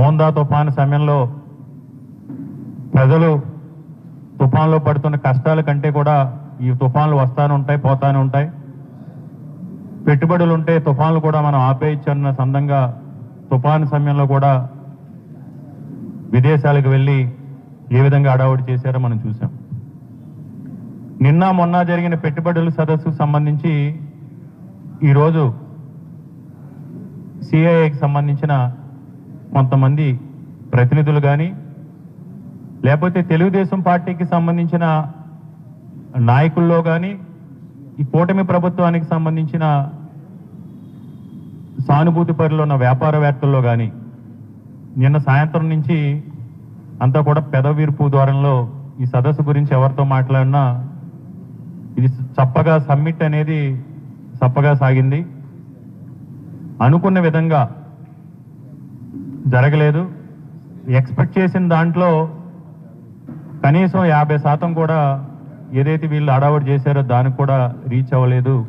మోందా తుఫాను సమయంలో ప్రజలు తుఫాన్లో పడుతున్న కష్టాల కంటే కూడా ఈ తుఫాన్లు వస్తానే ఉంటాయి పోతానే ఉంటాయి. పెట్టుబడులు ఉంటే తుఫాన్లు కూడా మనం ఆపేయచ్చన్న సందంగా తుఫాను సమయంలో కూడా విదేశాలకు వెళ్ళి ఏ విధంగా అడావుడి చేశారో మనం చూసాం నిన్న మొన్న జరిగిన పెట్టుబడుల సదస్సుకు సంబంధించి ఈరోజు సిఐఏకి సంబంధించిన కొంతమంది ప్రతినిధులు కానీ లేకపోతే తెలుగుదేశం పార్టీకి సంబంధించిన నాయకుల్లో కానీ ఈ కూటమి ప్రభుత్వానికి సంబంధించిన సానుభూతి పరిలో ఉన్న వ్యాపారవేత్తల్లో కానీ నిన్న సాయంత్రం నుంచి అంతా కూడా పెదవీర్పు ద్వారంలో ఈ సదస్సు గురించి ఎవరితో మాట్లాడినా ఇది చప్పగా సమ్మిట్ అనేది చప్పగా సాగింది. అనుకున్న విధంగా జరగలేదు. ఎక్స్పెక్ట్ చేసిన దాంట్లో కనీసం యాభై శాతం కూడా ఏదైతే వీళ్ళు అడావడి చేశారో దానికి కూడా రీచ్ అవ్వలేదు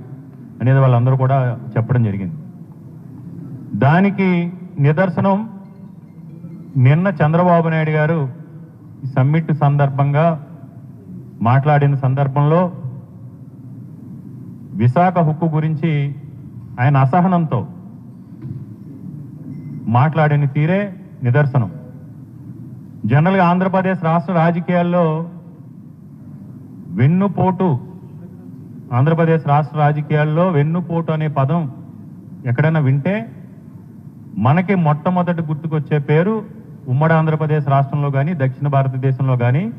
అనేది వాళ్ళందరూ కూడా చెప్పడం జరిగింది. దానికి నిదర్శనం నిన్న చంద్రబాబు నాయుడు గారు సమ్మిట్ సందర్భంగా మాట్లాడిన సందర్భంలో విశాఖ హుక్కు గురించి ఆయన అసహనంతో మాట్లాడిన తీరే నిదర్శనం. జనరల్గా ఆంధ్రప్రదేశ్ రాష్ట్ర రాజకీయాల్లో వెన్నుపోటు ఆంధ్రప్రదేశ్ రాష్ట్ర రాజకీయాల్లో వెన్నుపోటు అనే పదం ఎక్కడైనా వింటే మనకి మొట్టమొదటి గుర్తుకొచ్చే పేరు ఉమ్మడి ఆంధ్రప్రదేశ్ రాష్ట్రంలో కానీ దక్షిణ భారతదేశంలో కానీ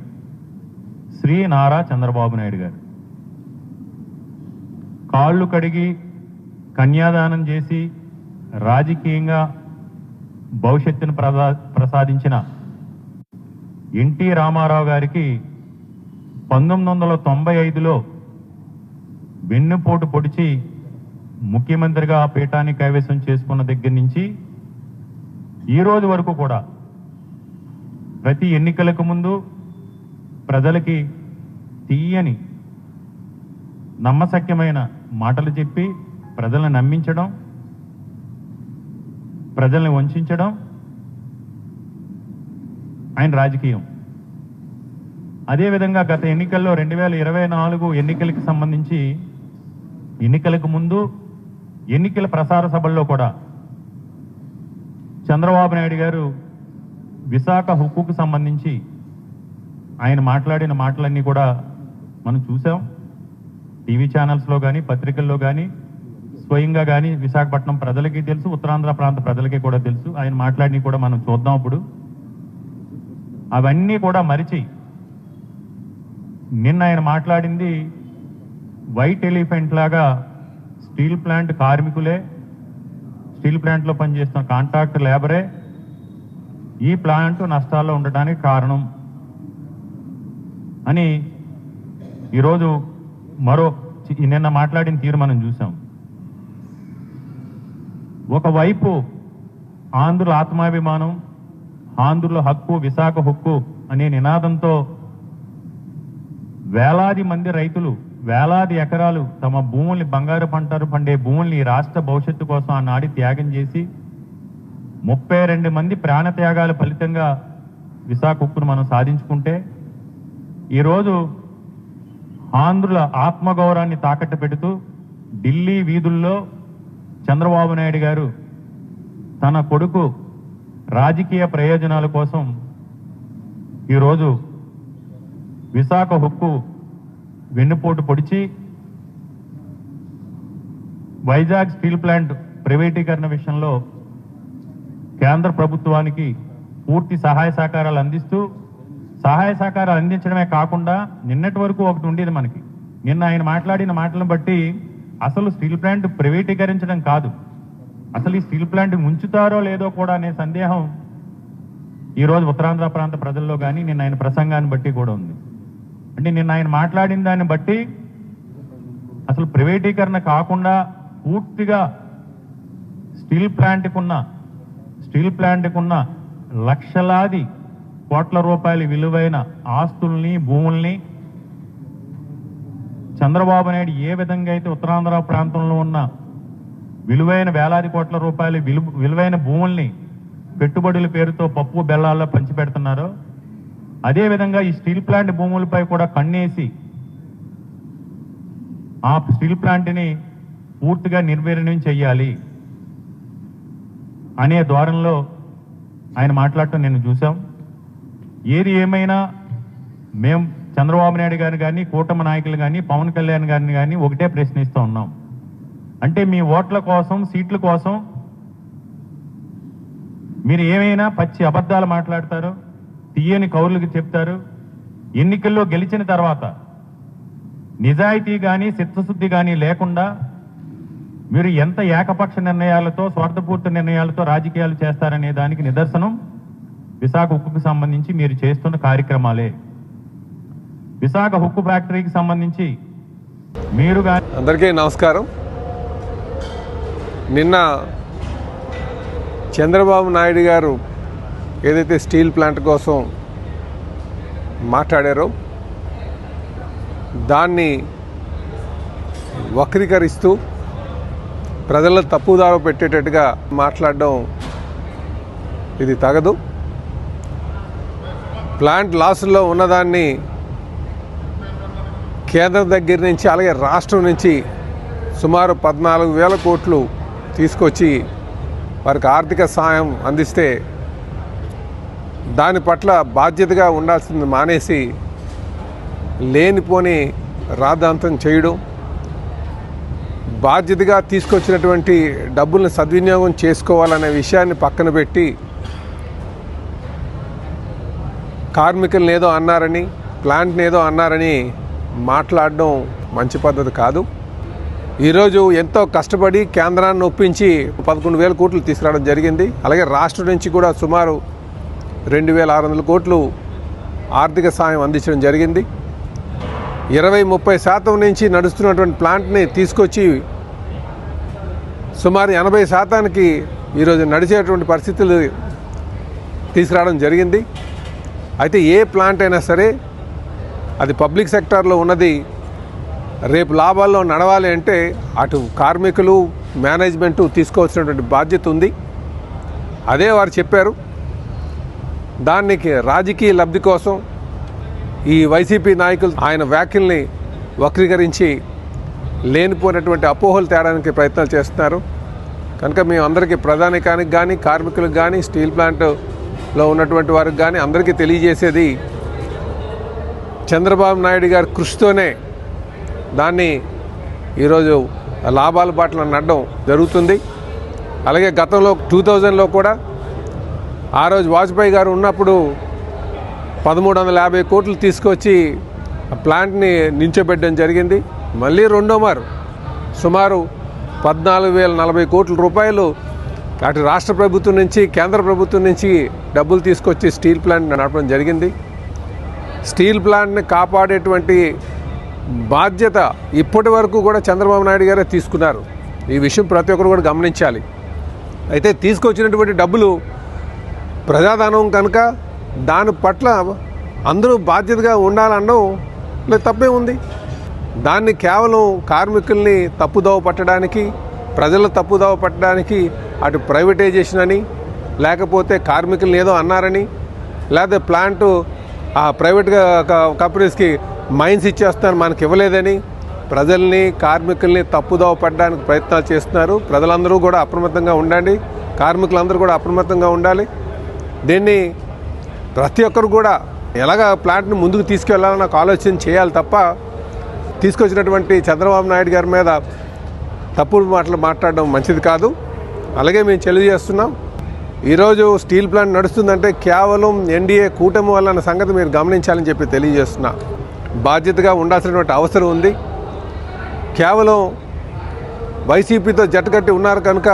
శ్రీ నారా చంద్రబాబు నాయుడు గారు. కాళ్ళు కడిగి కన్యాదానం చేసి రాజకీయంగా భవిష్యత్తును ప్రసా ప్రసాదించిన ఎన్టీ రామారావు గారికి పంతొమ్మిది వందల తొంభై ఐదులో వెన్నుపోటు పొడిచి ముఖ్యమంత్రిగా ఆ పీఠాన్ని కైవసం చేసుకున్న దగ్గర నుంచి ఈ రోజు వరకు కూడా ప్రతి ఎన్నికలకు ముందు ప్రజలకి తీయని నమ్మశక్యమైన మాటలు చెప్పి ప్రజలను నమ్మించడం ప్రజల్ని వంచడం ఆయన రాజకీయం. అదేవిధంగా గత ఎన్నికల్లో రెండు వేల ఇరవై నాలుగు ఎన్నికలకు సంబంధించి ఎన్నికలకు ముందు ఎన్నికల ప్రసార సభల్లో కూడా చంద్రబాబు నాయుడు గారు విశాఖ హుక్కుకు సంబంధించి ఆయన మాట్లాడిన మాటలన్నీ కూడా మనం చూసాం. టీవీ ఛానల్స్లో కానీ పత్రికల్లో కానీ స్వయంగా కానీ విశాఖపట్నం ప్రజలకి తెలుసు ఉత్తరాంధ్ర ప్రాంత ప్రజలకి కూడా తెలుసు. ఆయన మాట్లాడినవి కూడా మనం చూద్దాం ఇప్పుడు. అవన్నీ కూడా మరిచి నిన్న ఆయన మాట్లాడింది వైట్ ఎలిఫెంట్ లాగా స్టీల్ ప్లాంట్ కార్మికులే స్టీల్ ప్లాంట్లో పనిచేస్తున్న కాంట్రాక్ట్ లేబరే ఈ ప్లాంట్ నష్టాల్లో ఉండటానికి కారణం అని ఈరోజు మరో నిన్న మాట్లాడిన తీరు మనం చూసాం. ఒకవైపు ఆంధ్రుల ఆత్మాభిమానం ఆంధ్రుల హక్కు విశాఖ హక్కు అనే నినాదంతో వేలాది మంది రైతులు వేలాది ఎకరాలు తమ భూముల్ని బంగారు పంటలు పండే భూముల్ని రాష్ట్ర భవిష్యత్తు కోసం ఆనాడి త్యాగం చేసి ముప్పై రెండు మంది ప్రాణత్యాగాల ఫలితంగా విశాఖ ఉక్కును మనం సాధించుకుంటే ఈరోజు ఆంధ్రుల ఆత్మగౌరవాన్ని తాకట్టు పెడుతూ ఢిల్లీ వీధుల్లో చంద్రబాబు నాయుడు గారు తన కొడుకు రాజకీయ ప్రయోజనాల కోసం ఈరోజు విశాఖ హుక్కు వెన్నుపోటు పొడిచి వైజాగ్ స్టీల్ ప్లాంట్ ప్రైవేటీకరణ విషయంలో కేంద్ర ప్రభుత్వానికి పూర్తి సహాయ సహకారాలు అందిస్తూ సహాయ సహకారాలు అందించడమే కాకుండా నిన్నటి వరకు ఒకటి ఉండేది మనకి. నిన్న ఆయన మాట్లాడిన మాటలను బట్టి అసలు స్టీల్ ప్లాంట్ ప్రైవేటీకరించడం కాదు. అసలు ఈ స్టీల్ ప్లాంట్ ఉంచుతారో లేదో కూడా అనే సందేహం ఈరోజు ఉత్తరాంధ్ర ప్రాంత ప్రజల్లో కానీ నిన్న ఆయన ప్రసంగాన్ని బట్టి కూడా ఉంది. అంటే నిన్న ఆయన మాట్లాడిన దాన్ని బట్టి అసలు ప్రైవేటీకరణ కాకుండా పూర్తిగా స్టీల్ ప్లాంట్కి ఉన్న స్టీల్ ప్లాంట్కి ఉన్న లక్షలాది కోట్ల రూపాయల విలువైన ఆస్తుల్ని భూముల్ని చంద్రబాబు నాయుడు ఏ విధంగా అయితే ఉత్తరాంధ్ర ప్రాంతంలో ఉన్న విలువైన వేలాది కోట్ల రూపాయలు విలువైన భూముల్ని పెట్టుబడుల పేరుతో పప్పు బెల్లాల్లో పంచిపెడుతున్నారో అదేవిధంగా ఈ స్టీల్ ప్లాంట్ భూములపై కూడా కన్నేసి ఆ స్టీల్ ప్లాంట్ని పూర్తిగా నిర్వీర్ణం చేయాలి అనే ద్వారంలో ఆయన మాట్లాడటం నేను చూసాం ఏది ఏమైనా మేము చంద్రబాబు నాయుడు గారిని కానీ కూటమి నాయకులు కానీ పవన్ కళ్యాణ్ గారిని కానీ ఒకటే ప్రశ్నిస్తూ ఉన్నాం. అంటే మీ ఓట్ల కోసం సీట్ల కోసం మీరు ఏమైనా పచ్చి అబద్ధాలు మాట్లాడతారు తీయని కౌరులకు చెప్తారు ఎన్నికల్లో గెలిచిన తర్వాత నిజాయితీ కానీ చిత్తశుద్ధి కానీ లేకుండా మీరు ఎంత ఏకపక్ష నిర్ణయాలతో స్వార్థపూర్తి నిర్ణయాలతో రాజకీయాలు చేస్తారనే దానికి నిదర్శనం విశాఖ ఉక్కుకు సంబంధించి మీరు చేస్తున్న కార్యక్రమాలే. విశాఖ హుక్కు ఫ్యాక్టరీకి సంబంధించి మీరు అందరికీ నమస్కారం. నిన్న చంద్రబాబు నాయుడు గారు ఏదైతే స్టీల్ ప్లాంట్ కోసం మాట్లాడారో దాన్ని వక్రీకరిస్తూ ప్రజల తప్పుదారు పెట్టేటట్టుగా మాట్లాడడం ఇది తగదు. ప్లాంట్ లాసుల్లో ఉన్నదాన్ని కేంద్రం దగ్గర నుంచి అలాగే రాష్ట్రం నుంచి సుమారు పద్నాలుగు వేల కోట్లు తీసుకొచ్చి వారికి ఆర్థిక సాయం అందిస్తే దాని పట్ల బాధ్యతగా ఉండాల్సింది మానేసి లేనిపోని రాద్ధాంతం చేయడం బాధ్యతగా తీసుకొచ్చినటువంటి డబ్బుల్ని సద్వినియోగం చేసుకోవాలనే విషయాన్ని పక్కన పెట్టి కార్మికులను ఏదో అన్నారని ప్లాంట్ని ఏదో అన్నారని మాట్లాడడం మంచి పద్ధతి కాదు. ఈరోజు ఎంతో కష్టపడి కేంద్రాన్ని ఒప్పించి పదకొండు వేల కోట్లు తీసుకురావడం జరిగింది. అలాగే రాష్ట్రం నుంచి కూడా సుమారు రెండు వేల ఆరు వందల కోట్లు ఆర్థిక సాయం అందించడం జరిగింది. ఇరవై ముప్పై శాతం నుంచి నడుస్తున్నటువంటి ప్లాంట్ని తీసుకొచ్చి సుమారు ఎనభై శాతానికి ఈరోజు నడిచేటువంటి పరిస్థితులు తీసుకురావడం జరిగింది. అయితే ఏ ప్లాంట్ అయినా సరే అది పబ్లిక్ సెక్టార్లో ఉన్నది. రేపు లాభాల్లో నడవాలి అంటే అటు కార్మికులు మేనేజ్మెంటు తీసుకోవాల్సినటువంటి బాధ్యత ఉంది. అదే వారు చెప్పారు. దానికి రాజకీయ లబ్ధి కోసం ఈ వైసీపీ నాయకులు ఆయన వ్యాఖ్యల్ని వక్రీకరించి లేనిపోయినటువంటి అపోహలు తేడానికి ప్రయత్నాలు చేస్తున్నారు. కనుక మేము అందరికీ ప్రధానికానికి కానీ కార్మికులకు కానీ స్టీల్ ప్లాంట్లో ఉన్నటువంటి వారికి కానీ అందరికీ తెలియజేసేది చంద్రబాబు నాయుడు గారి కృషితోనే దాన్ని ఈరోజు లాభాల బాటలో నడడం జరుగుతుంది. అలాగే గతంలో టూ థౌజండ్లో కూడా ఆ రోజు వాజ్పేయి గారు ఉన్నప్పుడు పదమూడు వందల యాభై కోట్లు తీసుకొచ్చి ఆ ప్లాంట్ని నించోబెట్టడం జరిగింది. మళ్ళీ రెండో మారు సుమారు పద్నాలుగు వేల నలభై కోట్ల రూపాయలు అటు రాష్ట్ర ప్రభుత్వం నుంచి కేంద్ర ప్రభుత్వం నుంచి డబ్బులు తీసుకొచ్చి స్టీల్ ప్లాంట్ నడపడం జరిగింది. స్టీల్ ప్లాంట్ని కాపాడేటువంటి బాధ్యత ఇప్పటి వరకు కూడా చంద్రబాబు నాయుడు గారే తీసుకున్నారు. ఈ విషయం ప్రతి ఒక్కరు కూడా గమనించాలి. అయితే తీసుకొచ్చినటువంటి డబ్బులు ప్రజాధనం కనుక దాని పట్ల అందరూ బాధ్యతగా ఉండాలనడం లేదు తప్పే ఉంది. దాన్ని కేవలం కార్మికుల్ని తప్పుదోవ పట్టడానికి ప్రజల తప్పుదోవ పట్టడానికి అటు ప్రైవేటైజేషన్ అని లేకపోతే కార్మికులను ఏదో అన్నారని లేదా ప్లాంటు ఆ ప్రైవేట్ కంపెనీస్కి మైన్స్ ఇచ్చేస్తున్నారు మనకి ఇవ్వలేదని. ప్రజల్ని కార్మికుల్ని తప్పుదోవ పడడానికి ప్రయత్నాలు చేస్తున్నారు. ప్రజలందరూ కూడా అప్రమత్తంగా ఉండండి. కార్మికులందరూ కూడా అప్రమత్తంగా ఉండాలి. దీన్ని ప్రతి ఒక్కరు కూడా ఎలాగ ప్లాంట్ని ముందుకు తీసుకెళ్ళాలని ఒక ఆలోచన చేయాలి తప్ప తీసుకొచ్చినటువంటి చంద్రబాబు నాయుడు గారి మీద తప్పుడు మాటలు మాట్లాడడం మంచిది కాదు. అలాగే మేము తెలియజేస్తున్నాం. ఈరోజు స్టీల్ ప్లాంట్ నడుస్తుందంటే కేవలం ఎన్డీఏ కూటమి వల్ల అన్న సంగతి మీరు గమనించాలని చెప్పి తెలియజేస్తున్నా. బాధ్యతగా ఉండాల్సినటువంటి అవసరం ఉంది. కేవలం వైసీపీతో జట్టుకట్టి ఉన్నారు కనుక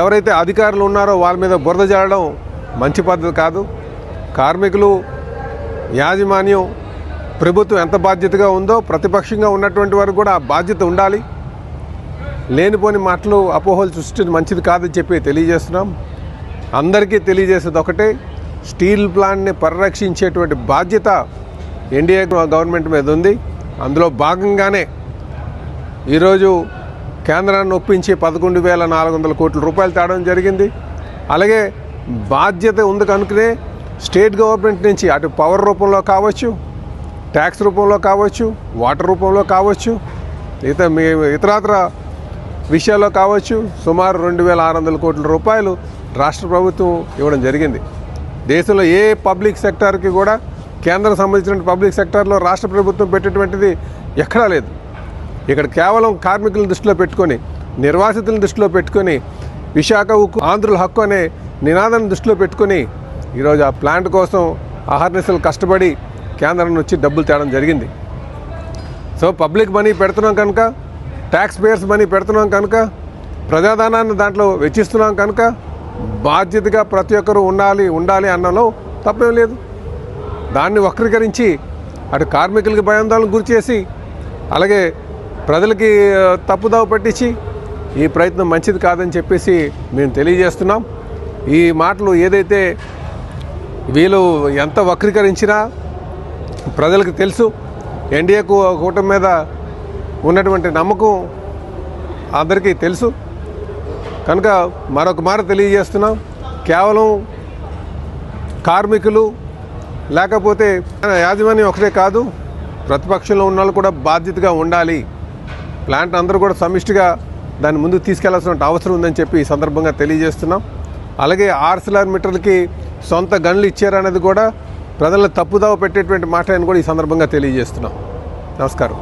ఎవరైతే అధికారులు ఉన్నారో వాళ్ళ మీద బురద జల్లడం మంచి పద్ధతి కాదు. కార్మికులు యాజమాన్యం ప్రభుత్వం ఎంత బాధ్యతగా ఉందో ప్రతిపక్షంగా ఉన్నటువంటి వారు కూడా ఆ బాధ్యత ఉండాలి. లేనిపోని మాటలు అపోహలు సృష్టించడం మంచిది కాదని చెప్పి తెలియజేస్తున్నాం. అందరికీ తెలియజేసేది ఒకటే స్టీల్ ప్లాంట్ని పరిరక్షించేటువంటి బాధ్యత ఎన్డీఏ గవర్నమెంట్ మీద ఉంది. అందులో భాగంగానే ఈరోజు కేంద్రాన్ని ఒప్పించి పదకొండు వేల నాలుగు వందల కోట్ల రూపాయలు తేవడం జరిగింది. అలాగే బాధ్యత ఉంది కనుకనే స్టేట్ గవర్నమెంట్ నుంచి అటు పవర్ రూపంలో కావచ్చు ట్యాక్స్ రూపంలో కావచ్చు వాటర్ రూపంలో కావచ్చు ఇత మీ ఇతరాతర విషయాల్లో కావచ్చు సుమారు రెండు వేల ఆరు వందల కోట్ల రూపాయలు రాష్ట్ర ప్రభుత్వం ఇవ్వడం జరిగింది. దేశంలో ఏ పబ్లిక్ సెక్టార్కి కూడా కేంద్రం సంబంధించిన పబ్లిక్ సెక్టార్లో రాష్ట్ర ప్రభుత్వం పెట్టేటువంటిది ఎక్కడా లేదు. ఇక్కడ కేవలం కార్మికులను దృష్టిలో పెట్టుకొని నిర్వాసితులను దృష్టిలో పెట్టుకొని విశాఖ ఉక్కు ఆంధ్రుల హక్కు అనే నినాదాన్ని దృష్టిలో పెట్టుకొని ఈరోజు ఆ ప్లాంట్ కోసం అహర్నిశలు కష్టపడి కేంద్రం నుంచి డబ్బులు తేవడం జరిగింది. సో పబ్లిక్ మనీ పెడుతున్నాం కనుక ట్యాక్స్ పేయర్స్ మనీ పెడుతున్నాం కనుక ప్రజాధనాన్ని దాంట్లో వెచ్చిస్తున్నాం కనుక బాధ్యతగా ప్రతి ఒక్కరూ ఉండాలి ఉండాలి అన్నలో తప్పేం లేదు. దాన్ని వక్రీకరించి అటు కార్మికులకి భయాందోళనకు గురి చేసి అలాగే ప్రజలకి ఆ, తప్పుదావ పట్టించి ఈ ప్రయత్నం మంచిది కాదని చెప్పేసి మేము తెలియజేస్తున్నాం. ఈ మాటలు ఏదైతే వీళ్ళు ఎంత వక్రీకరించినా ప్రజలకు తెలుసు. ఎన్డీఏకు కూటమి మీద ఉన్నటువంటి నమ్మకం అందరికీ తెలుసు. కనుక మరొక మాట తెలియజేస్తున్నాం. కేవలం కార్మికులు లేకపోతే యాజమాన్యం ఒకటే కాదు ప్రతిపక్షంలో ఉన్న వాళ్ళు కూడా బాధ్యతగా ఉండాలి. ప్లాంట్ అందరూ కూడా సమిష్టిగా దాన్ని ముందుకు తీసుకెళ్ళాల్సిన అవసరం ఉందని చెప్పి ఈ సందర్భంగా తెలియజేస్తున్నాం. అలాగే ఆర్సిలార్ మీటర్లకి సొంత గన్లు ఇచ్చారనేది కూడా ప్రజలను తప్పుదావ పెట్టేటువంటి మాట అని కూడా ఈ సందర్భంగా తెలియజేస్తున్నాం. నమస్కారం.